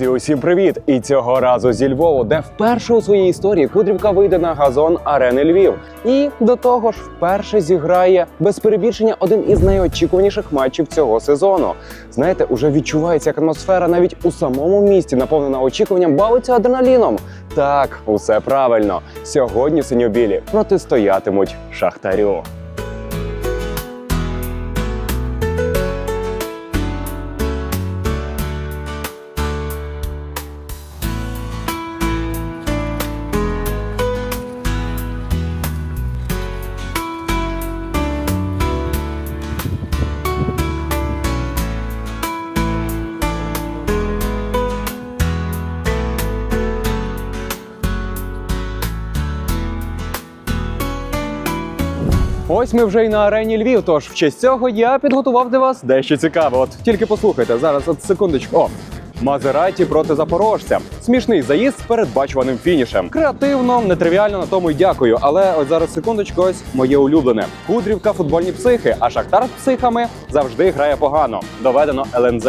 Друзі, усім привіт! І цього разу зі Львову, де вперше у своїй історії Кудрівка вийде на газон арени Львів. І до того ж, вперше зіграє без перебільшення один із найочікуваніших матчів цього сезону. Знаєте, уже відчувається як атмосфера навіть у самому місті, наповнена очікуванням, бавиться адреналіном. Так, усе правильно. Сьогодні синьо-білі протистоятимуть шахтарю. Ось ми вже й на арені Львів. Тож в честь цього я підготував для вас дещо цікаве. От тільки послухайте зараз, от секундочку. О. Мазераті проти запорожця. Смішний заїзд з передбачуваним фінішем. Креативно, нетривіально на тому й дякую. Але ось зараз секундочку, ось моє улюблене. Кудрівка футбольні психи, а Шахтар з психами завжди грає погано. Доведено ЛНЗ.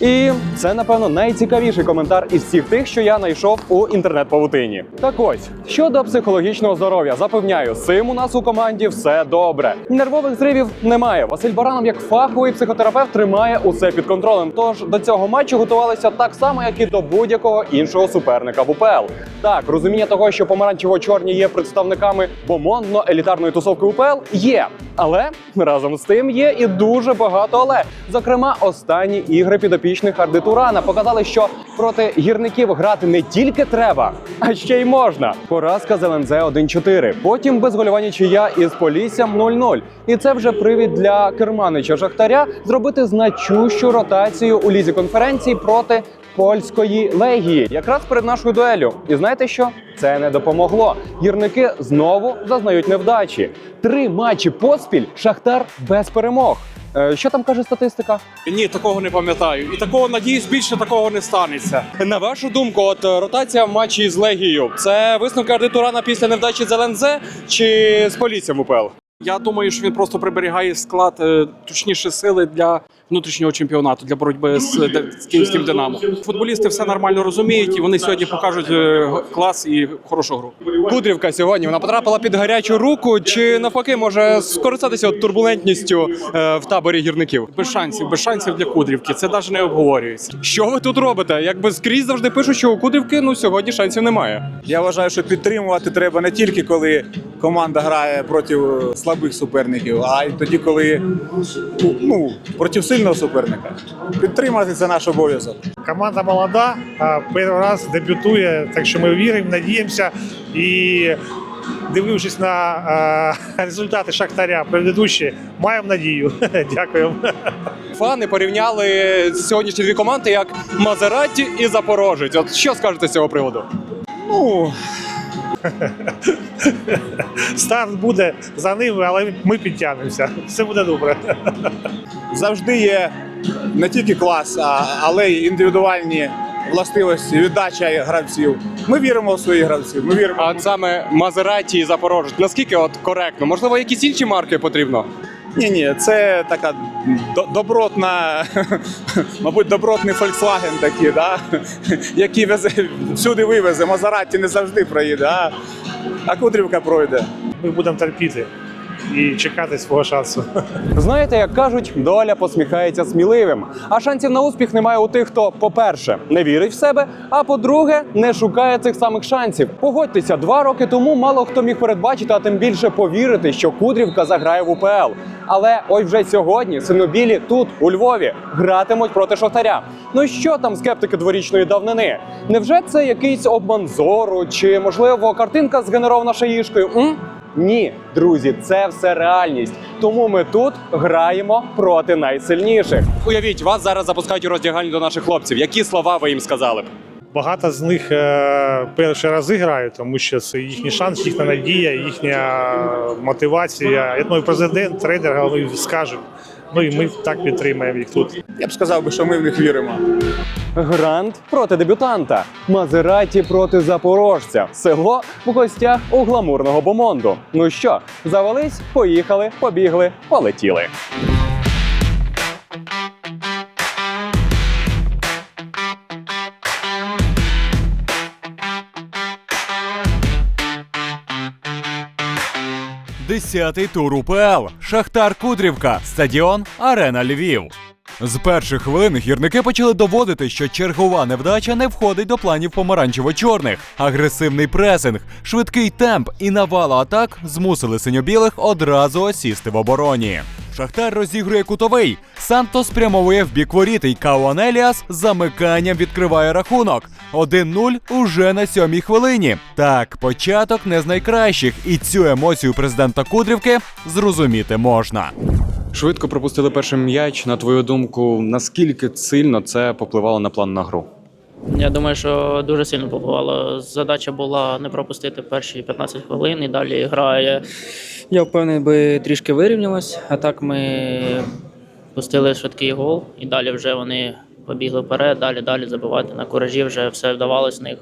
І це, напевно, найцікавіший коментар із всіх тих, що я знайшов у інтернет-павутині. Так ось щодо психологічного здоров'я, запевняю, цим у нас у команді все добре. Нервових зривів немає. Василь Баранов, як фаховий психотерапевт, тримає усе під контролем. Тож до цього матчу готувалися так само, як і до будь-якого іншого суперника в УПЛ. Так, розуміння того, що помаранчево-чорні є представниками бомондно-елітарної тусовки УПЛ, є. Але разом з тим є і дуже багато але. Зокрема, останні ігри підопічних Арди Турана показали, що проти гірників грати не тільки треба, а ще й можна. Поразка з ЛНЗ 1-4. Потім безголювання чия із Поліссям 0-0. І це вже привід для керманича Шахтаря зробити значущу ротацію у лізі конференції проти польської легії, якраз перед нашою дуелю. І знаєте що? Це не допомогло. Гірники знову зазнають невдачі. Три матчі поспіль Шахтар без перемог. Е, Що там каже статистика? Ні, такого не пам'ятаю. І такого надіюсь, більше такого не станеться. На вашу думку, от е, ротація в матчі з Легією це висновки Ардитурана після невдачі з ЛНЗ чи з поліцією УПЛ? Я думаю, що він просто приберігає склад, е, точніше, сили для внутрішнього чемпіонату, для боротьби з, київським Динамо. Футболісти все нормально розуміють, і вони сьогодні покажуть е, клас і хорошу гру. Кудрівка сьогодні вона потрапила під гарячу руку, чи навпаки може скористатися турбулентністю е, в таборі гірників? Без шансів, без шансів для Кудрівки. Це навіть не обговорюється. Що ви тут робите? Якби скрізь завжди пишуть, що у Кудрівки ну сьогодні шансів немає. Я вважаю, що підтримувати треба не тільки коли команда грає проти слабих суперників, а й тоді, коли ну, проти сильного суперника. Підтримати це наш обов'язок. Команда молода, а перший раз дебютує, так що ми віримо, надіємося. І дивившись на е, результати Шахтаря предыдущі, маємо надію. Дякую. Фани порівняли сьогоднішні дві команди як Мазераті і Запорожець. От що скажете з цього приводу? Ну, Старт буде за ними, але ми підтягнемося. Все буде добре. Завжди є не тільки клас, а, але й індивідуальні властивості, віддача гравців. Ми віримо в своїх гравців. Ми віримо. А от саме Мазераті і Запорожець. Наскільки от коректно? Можливо, якісь інші марки потрібно? Ні, ні, це така добротна, мабуть, добротний Volkswagen такий, да? який везе, всюди вивезе. Мазараті не завжди проїде, а, а Кудрівка пройде. Ми будемо терпіти і чекати свого шансу. Знаєте, як кажуть, доля посміхається сміливим. А шансів на успіх немає у тих, хто, по-перше, не вірить в себе, а по-друге, не шукає цих самих шансів. Погодьтеся, два роки тому мало хто міг передбачити, а тим більше повірити, що Кудрівка заграє в УПЛ. Але ось вже сьогодні синобілі тут, у Львові, гратимуть проти Шахтаря. Ну що там скептики дворічної давнини? Невже це якийсь обман зору, чи можливо картинка згенерована шаїшкою? Ні, друзі, це все реальність. Тому ми тут граємо проти найсильніших. Уявіть, вас зараз запускають у роздягальню до наших хлопців. Які слова ви їм сказали б? Багато з них е, перші рази грають, тому що це їхній шанс, їхня надія, їхня мотивація. Я думаю, президент, трейдер вони скажуть. Ну і ми так підтримаємо їх тут. Я б сказав би, що ми в них віримо. Грант проти дебютанта, Мазераті проти запорожця. Село в гостях у гламурного бомонду. Ну що, завались, поїхали, побігли, полетіли. Десятий тур УПЛ. Шахтар Кудрівка. Стадіон Арена Львів. З перших хвилин гірники почали доводити, що чергова невдача не входить до планів помаранчево-чорних. Агресивний пресинг, швидкий темп і навала атак змусили синьо-білих одразу осісти в обороні. Шахтар розігрує кутовий. Санто спрямовує в бік воріт і Кауан Еліас замиканням відкриває рахунок. 1-0 уже на сьомій хвилині. Так, початок не з найкращих, і цю емоцію президента Кудрівки зрозуміти можна. Швидко пропустили перший м'яч. На твою думку, наскільки сильно це попливало на план на гру? Я думаю, що дуже сильно побувало. Задача була не пропустити перші 15 хвилин і далі грає. Я впевнений, би трішки вирівнялась, а так ми пустили швидкий гол, і далі вже вони побігли вперед, далі, далі забивати на куражі, вже все вдавалось в них.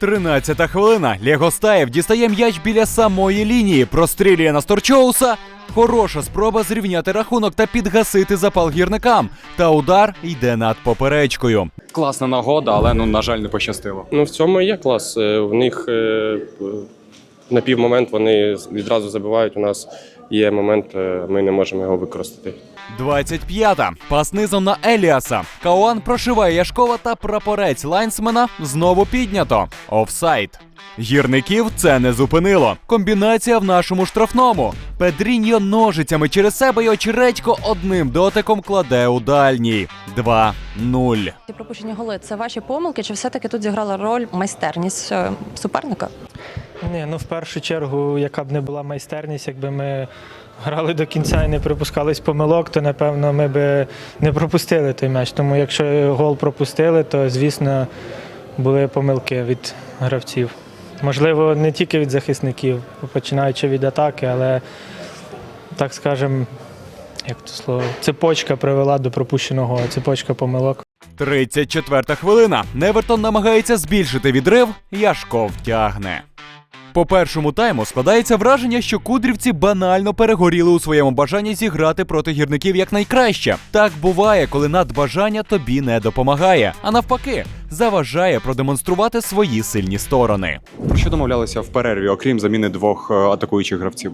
13-та хвилина. Легостаєв дістає м'яч біля самої лінії, прострілює на Сторчоуса. Хороша спроба зрівняти рахунок та підгасити запал гірникам. Та удар йде над поперечкою. Класна нагода, але ну на жаль, не пощастило. Ну, в цьому і є клас. Е, В них на на півмомент вони відразу забивають. У нас є момент, е, ми не можемо його використати. 25-та. Пас низом на Еліаса. Кауан прошиває Яшкова та прапорець лайнсмена знову піднято. Офсайд. Гірників це не зупинило. Комбінація в нашому штрафному. Педріньо ножицями через себе і очередько одним дотиком кладе у дальній. 2-0. Ті пропущені голи це ваші помилки, чи все-таки тут зіграла роль майстерність е, суперника? Ні, ну в першу чергу, яка б не була майстерність, якби ми грали до кінця і не припускались помилок, то напевно ми би не пропустили той м'яч. Тому якщо гол пропустили, то звісно були помилки від гравців. Можливо, не тільки від захисників, починаючи від атаки, але так скажемо, як то слово, цепочка привела до пропущеного цепочка помилок. 34-та хвилина. Невертон намагається збільшити відрив. Яшков тягне. По першому тайму складається враження, що кудрівці банально перегоріли у своєму бажанні зіграти проти гірників якнайкраще. Так буває, коли надбажання тобі не допомагає, а навпаки, заважає продемонструвати свої сильні сторони. Про що домовлялися в перерві, окрім заміни двох е, атакуючих гравців?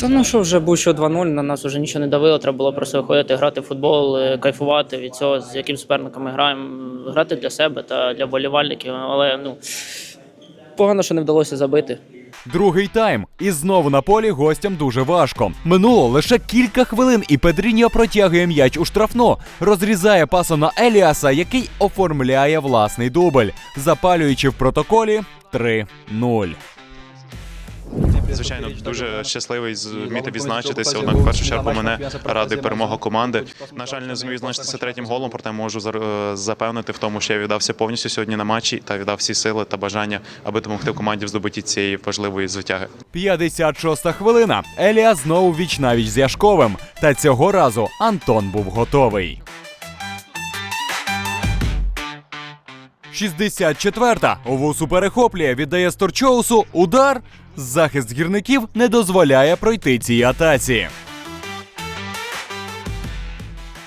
Та ну що вже був що 2-0, на нас вже нічого не давило, треба було просто виходити, грати в футбол, е, кайфувати від цього, з яким суперником ми граємо, грати для себе та для болівальників. Але ну погано, що не вдалося забити. Другий тайм. І знову на полі гостям дуже важко. Минуло лише кілька хвилин, і Педріньо протягує м'яч у штрафну, розрізає пасом на Еліаса, який оформляє власний дубль, запалюючи в протоколі 3-0. Звичайно, дуже щасливий зміти відзначитися. Однак, в першу чергу, мене радий перемога команди. На жаль, не зміг відзначитися третім голом, проте можу е, запевнити в тому, що я віддався повністю сьогодні на матчі та віддав всі сили та бажання, аби допомогти команді в здобутті цієї важливої звитяги. 56-та хвилина. Еліас знову віч-навіч з Яшковим. Та цього разу Антон був готовий. 64-та. Овусу перехоплює, віддає Сторчоусу. Удар. Захист гірників не дозволяє пройти цій атаці.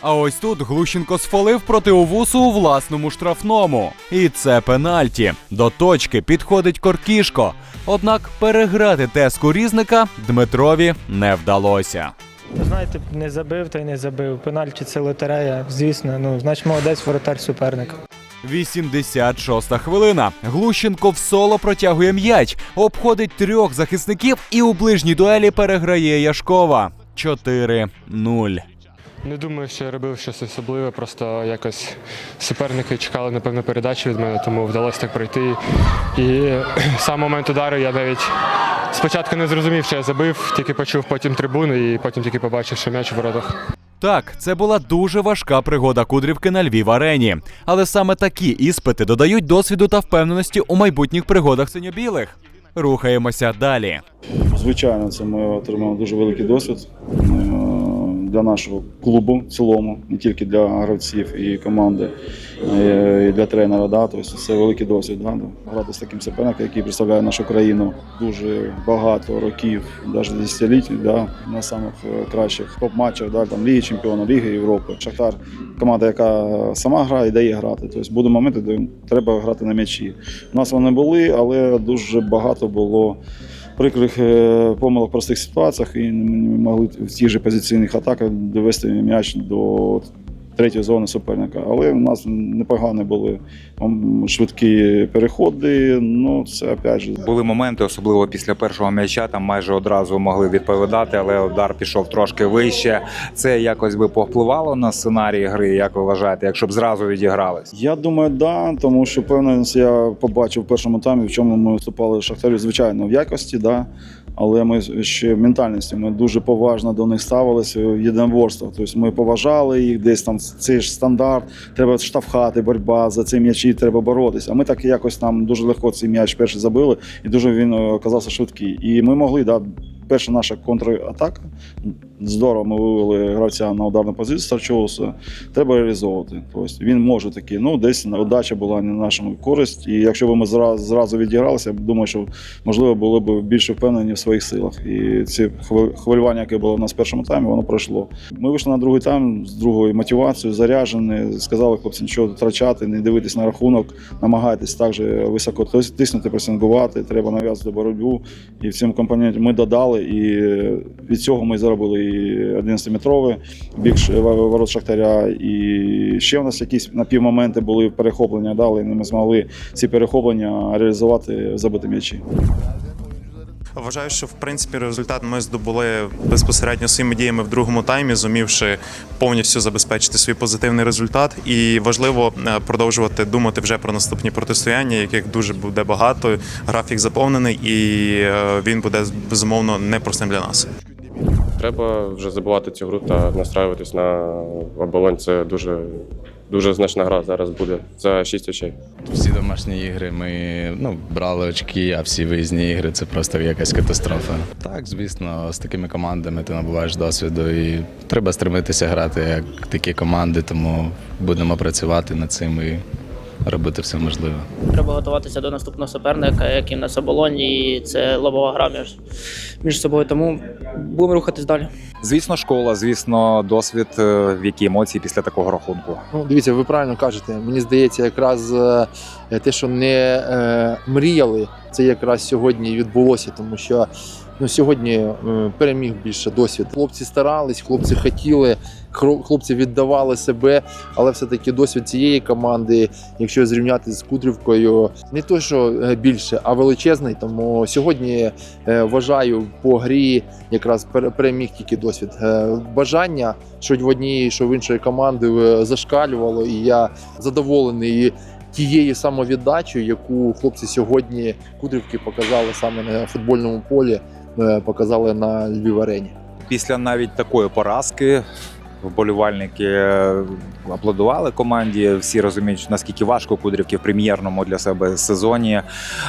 А ось тут Глущенко сфолив проти Овусу у власному штрафному. І це пенальті. До точки підходить Коркішко. Однак переграти теску різника Дмитрові не вдалося. Знаєте, не забив та й не забив. Пенальті це лотерея, звісно. Ну, значить, молодець воротар суперника. 86-та хвилина. Глущенко в соло протягує м'яч, обходить трьох захисників і у ближній дуелі переграє Яшкова. 4-0. Не думаю, що я робив щось особливе, просто якось суперники чекали, напевно, передачі від мене, тому вдалося так пройти. І сам момент удару я навіть спочатку не зрозумів, що я забив, тільки почув потім трибуни і потім тільки побачив, що м'яч у воротах. Так, це була дуже важка пригода Кудрівки на Львів арені. Але саме такі іспити додають досвіду та впевненості у майбутніх пригодах синьо-білих. Рухаємося далі. Звичайно, це ми отримали дуже великий досвід для нашого клубу в цілому, не тільки для гравців і команди, е, і для тренера. Да? Тобто це великий досвід. Да? Грати з таким суперником, який представляє нашу країну дуже багато років, навіть десятиліть, да? на самих е, кращих топ-матчах, да? там Ліги Чемпіонів, Ліги Європи. Шахтар команда, яка сама грає і дає грати. Тобто будуть моменти, де треба грати на м'ячі. У нас вони були, але дуже багато було прикрих е, помилок в простих ситуаціях і не могли в тих же позиційних атаках довести м'яч до третьої зони суперника. Але у нас непогані були швидкі переходи. Ну, це опять же. Були моменти, особливо після першого м'яча, там майже одразу могли відповідати, але удар пішов трошки вище. Це якось би повпливало на сценарій гри, як ви вважаєте, якщо б зразу відігрались? Я думаю, да, тому що певно, я побачив в першому таймі, в чому ми виступали Шахтарю, звичайно, в якості, да. Але ми ще ментальності ми дуже поважно до них ставилися в єдиноборствах. Тобто ми поважали їх, десь там цей ж стандарт, треба штовхати, боротьба за ці м'ячі, треба боротися. А ми так якось там дуже легко цей м'яч перший забили, і дуже він е, оказався швидкий. І ми могли, да, перша наша контратака. Здорово, ми вивели гравця на ударну позицію Старчоуса. Треба реалізовувати. Тобто він може таки. Ну, десь удача була не на нашу користь. І якщо б ми зразу, зразу відігралися, я думаю, що можливо були б більше впевнені в своїх силах. І ці хвилювання, яке було в нас в першому таймі, воно пройшло. Ми вийшли на другий тайм з другою мотивацією, заряджені. Сказали хлопці, нічого втрачати, не дивитись на рахунок, намагайтесь також високо тис- тиснути, пресингувати, треба нав'язувати боротьбу. І в цьому компоненті ми додали, і від цього ми заробили і 11-метровий бік ворот Шахтаря. І ще в нас якісь напівмоменти були перехоплення, дали і ми змогли ці перехоплення реалізувати в забиті м'ячі. Вважаю, що в принципі результат ми здобули безпосередньо своїми діями в другому таймі, зумівши повністю забезпечити свій позитивний результат. І важливо е, продовжувати думати вже про наступні протистояння, яких дуже буде багато. Графік заповнений, і е, він буде безумовно непростим для нас. Треба вже забувати цю гру та настраюватись на оболонь. Це дуже, дуже значна гра зараз буде за 6 очей. Всі домашні ігри ми ну, брали очки, а всі виїзні ігри це просто якась катастрофа. Так, звісно, з такими командами ти набуваєш досвіду і треба стремитися грати як такі команди, тому будемо працювати над цим і робити все можливе. Треба готуватися до наступного суперника, яким на оболоні, і це лобова гра між, між собою. Тому будемо рухатись далі. Звісно, школа, звісно, досвід, е, в які емоції після такого рахунку. Ну, дивіться, ви правильно кажете. Мені здається, якраз е, те, що не е, мріяли, це якраз сьогодні відбулося, тому що ну, сьогодні е, переміг більше досвід. Хлопці старались, хлопці хотіли, хлопці віддавали себе, але все-таки досвід цієї команди, якщо зрівняти з Кудрівкою, не то, що е, більше, а величезний. Тому сьогодні е, вважаю по грі якраз пере- переміг тільки досвід. Бажання, що в однієї, що в іншої команди зашкалювало, і я задоволений тією самовіддачею, яку хлопці сьогодні Кудрівки показали саме на футбольному полі, показали на Львів арені. Після навіть такої поразки вболівальники е, аплодували команді. Всі розуміють, наскільки важко Кудрівки в прем'єрному для себе сезоні.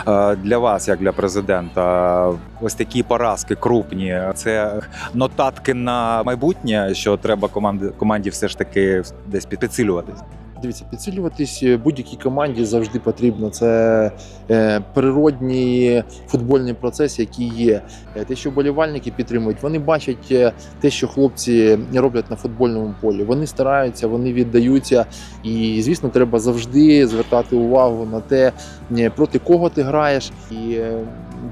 Е, Для вас, як для президента, ось такі поразки крупні. Це нотатки на майбутнє, що треба команді, команді все ж таки десь підсилюватись. Дивіться, підсилюватись будь-якій команді завжди потрібно. Це е, природній футбольний процес, який є. Е, Те, що вболівальники підтримують, вони бачать е, те, що хлопці роблять на футбольному полі. Вони стараються, вони віддаються. І, звісно, треба завжди звертати увагу на те, е, проти кого ти граєш, і е,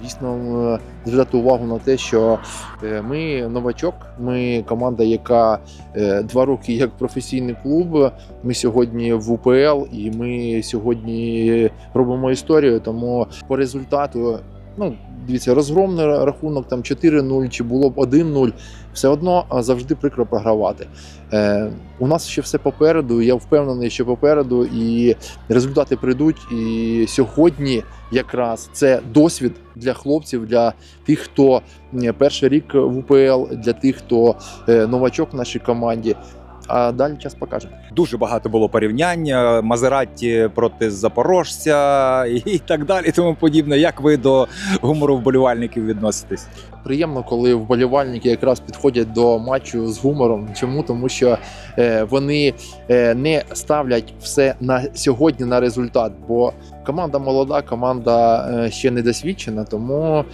дійсно е, звертати увагу на те, що е, ми новачок, ми команда, яка е, два роки як професійний клуб. Ми сьогодні в УПЛ і ми сьогодні робимо історію. Тому по результату, ну дивіться, розгромний рахунок там 4-0 чи було б 1-0, все одно завжди прикро програвати. Е, у нас ще все попереду. Я впевнений, що попереду і результати прийдуть. І сьогодні якраз це досвід для хлопців, для тих, хто перший рік в УПЛ, для тих, хто е, новачок в нашій команді. А далі час покаже. Дуже багато було порівнянь Мазераті проти Запорожця і так далі, тому подібне. Як ви до гумору вболівальників відноситесь? Приємно, коли вболівальники якраз підходять до матчу з гумором. Чому? Тому що е, вони е, не ставлять все на сьогодні на результат. Бо команда молода, команда е, ще не досвідчена, тому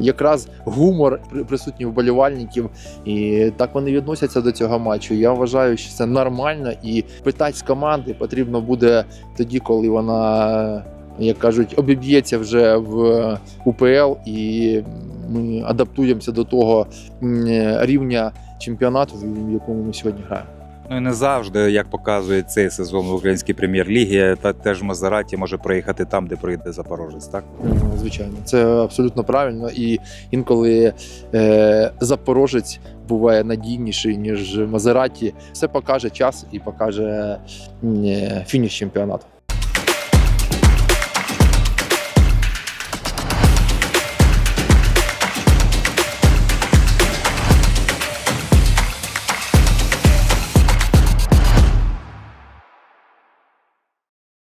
якраз гумор присутній вболівальників, і так вони відносяться до цього матчу. Я вважаю, що це нормально, і питати з команди потрібно буде тоді, коли вона як кажуть, обіб'ється вже в УПЛ, і ми адаптуємося до того рівня чемпіонату, в якому ми сьогодні граємо. Ну і не завжди, як показує цей сезон в українській прем'єр-лігі, та теж Мазераті може проїхати там, де проїде Запорожець. Так Ну, Звичайно, це абсолютно правильно. І інколи е, запорожець буває надійніший, ніж Мазераті. Все покаже час і покаже е, фініш чемпіонату.